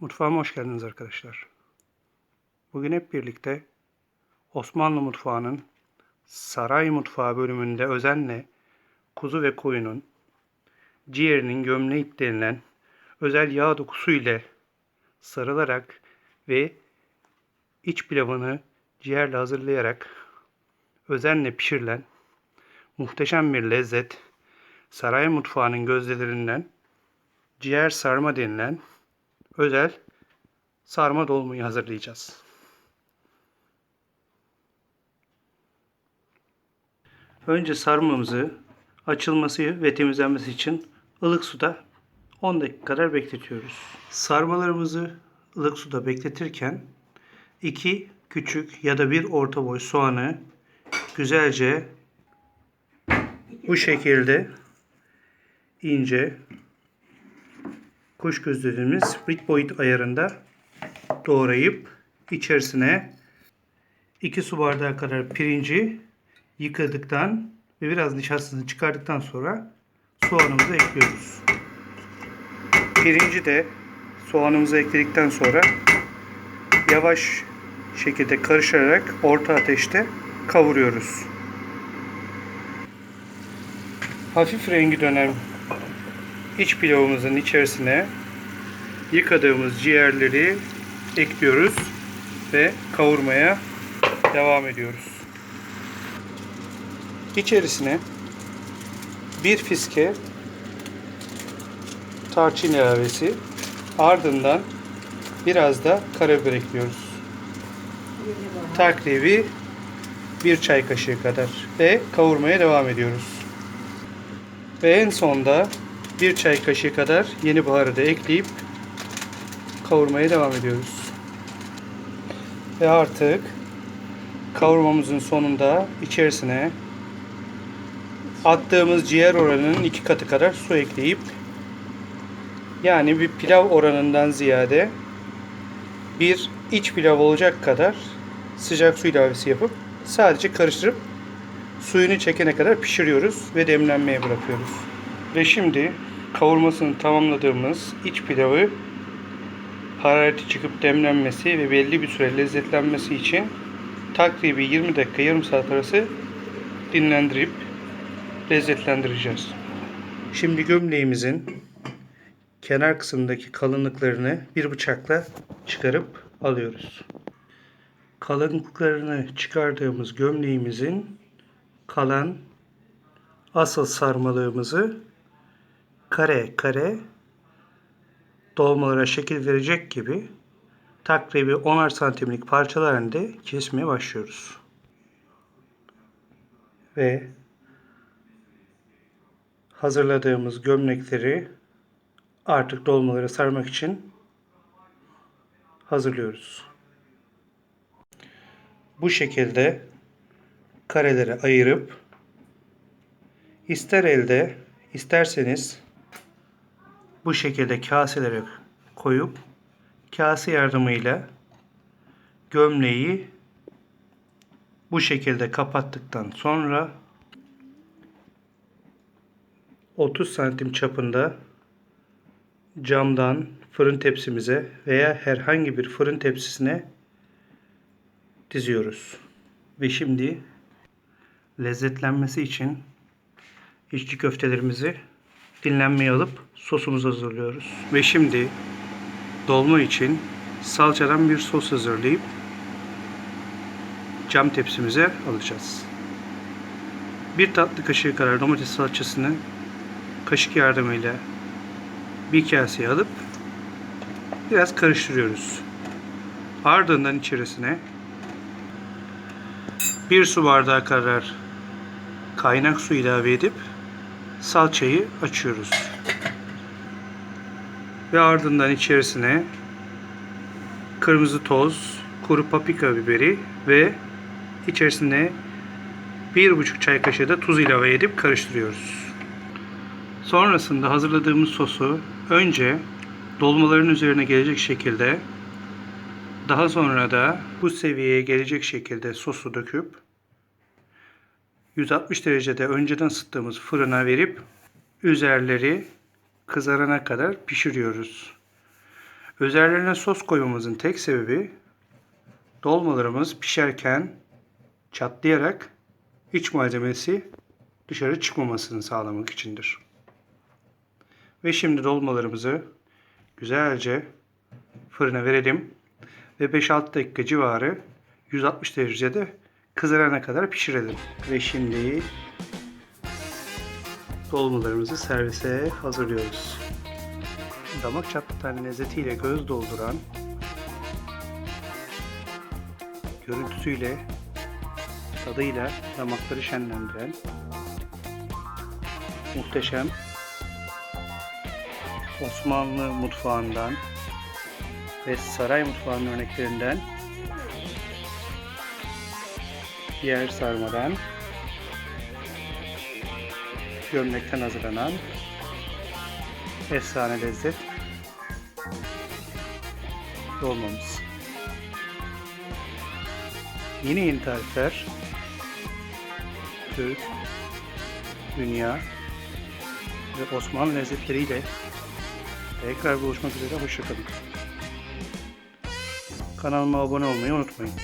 Mutfağıma hoş geldiniz arkadaşlar. Bugün hep birlikte Osmanlı mutfağının saray mutfağı bölümünde özenle kuzu ve koyunun ciğerinin gömleği denilen özel yağ dokusu ile sarılarak ve iç pilavını ciğerle hazırlayarak özenle pişirilen muhteşem bir lezzet saray mutfağının gözdelerinden ciğer sarma denilen özel sarma dolmayı hazırlayacağız. Önce sarmamızı açılması ve temizlenmesi için ılık suda 10 dakika kadar bekletiyoruz. Sarmalarımızı ılık suda bekletirken 2 küçük ya da bir orta boy soğanı güzelce bu şekilde ince kuş göz dediğimiz brick boyut ayarında doğrayıp içerisine 2 su bardağı kadar pirinci yıkadıktan ve biraz nişastasını çıkardıktan sonra soğanımızı ekliyoruz. Pirinci de soğanımızı ekledikten sonra yavaş şekilde karıştırarak orta ateşte kavuruyoruz. Hafif rengi dönen iç pilavımızın içerisine yıkadığımız ciğerleri ekliyoruz ve kavurmaya devam ediyoruz. İçerisine bir fiske tarçın ilavesi ardından biraz da karabiber ekliyoruz. Takribi bir çay kaşığı kadar ve kavurmaya devam ediyoruz. Ve en sonda bir çay kaşığı kadar yeni baharı da ekleyip kavurmaya devam ediyoruz. Ve artık kavurmamızın sonunda içerisine attığımız ciğer oranının iki katı kadar su ekleyip yani bir pilav oranından ziyade bir iç pilav olacak kadar sıcak su ilavesi yapıp sadece karıştırıp suyunu çekene kadar pişiriyoruz ve demlenmeye bırakıyoruz. Ve şimdi kavurmasını tamamladığımız iç pilavı harareti çıkıp demlenmesi ve belli bir süre lezzetlenmesi için takribi 20 dakika yarım saat arası dinlendirip lezzetlendireceğiz. Şimdi gömleğimizin kenar kısmındaki kalınlıklarını bir bıçakla çıkarıp alıyoruz. Kalınlıklarını çıkardığımız gömleğimizin kalan asıl sarmalığımızı kare kare dolmalara şekil verecek gibi takribi 10'ar santimlik parçalar halinde kesmeye başlıyoruz. Ve hazırladığımız gömlekleri artık dolmalara sarmak için hazırlıyoruz. Bu şekilde karelere ayırıp ister elde isterseniz bu şekilde kaselere koyup kase yardımıyla gömleği bu şekilde kapattıktan sonra 30 santim çapında camdan fırın tepsimize veya herhangi bir fırın tepsisine diziyoruz. Ve şimdi lezzetlenmesi için içli köftelerimizi dinlenmeye alıp sosumuzu hazırlıyoruz. Ve şimdi dolma için salçadan bir sos hazırlayıp cam tepsimize alacağız. Bir tatlı kaşığı kadar domates salçasını kaşık yardımıyla bir kaseye alıp biraz karıştırıyoruz. Ardından içerisine bir su bardağı kadar kaynak su ilave edip salçayı açıyoruz. Ve ardından içerisine kırmızı toz, kuru paprika biberi ve içerisine bir buçuk çay kaşığı da tuz ilave edip karıştırıyoruz. Sonrasında hazırladığımız sosu önce dolmaların üzerine gelecek şekilde daha sonra da bu seviyeye gelecek şekilde sosu döküp 160 derecede önceden ısıttığımız fırına verip üzerleri kızarana kadar pişiriyoruz. Üzerlerine sos koymamızın tek sebebi dolmalarımız pişerken çatlayarak iç malzemesi dışarı çıkmamasını sağlamak içindir. Ve şimdi dolmalarımızı güzelce fırına verelim ve 5-6 dakika civarı 160 derecede kızarana kadar pişirelim. Ve şimdi dolmalarımızı servise hazırlıyoruz. Damak çatlatan lezzetiyle göz dolduran, görüntüsüyle, tadıyla damakları şenlendiren muhteşem Osmanlı mutfağından ve saray mutfağının örneklerinden yer sarmadan gömlekten hazırlanan efsane lezzet dolmamız. Yeni yeni tarifler Türk, dünya ve Osmanlı lezzetleriyle tekrar buluşmak üzere hoşçakalın. Kanalıma abone olmayı unutmayın.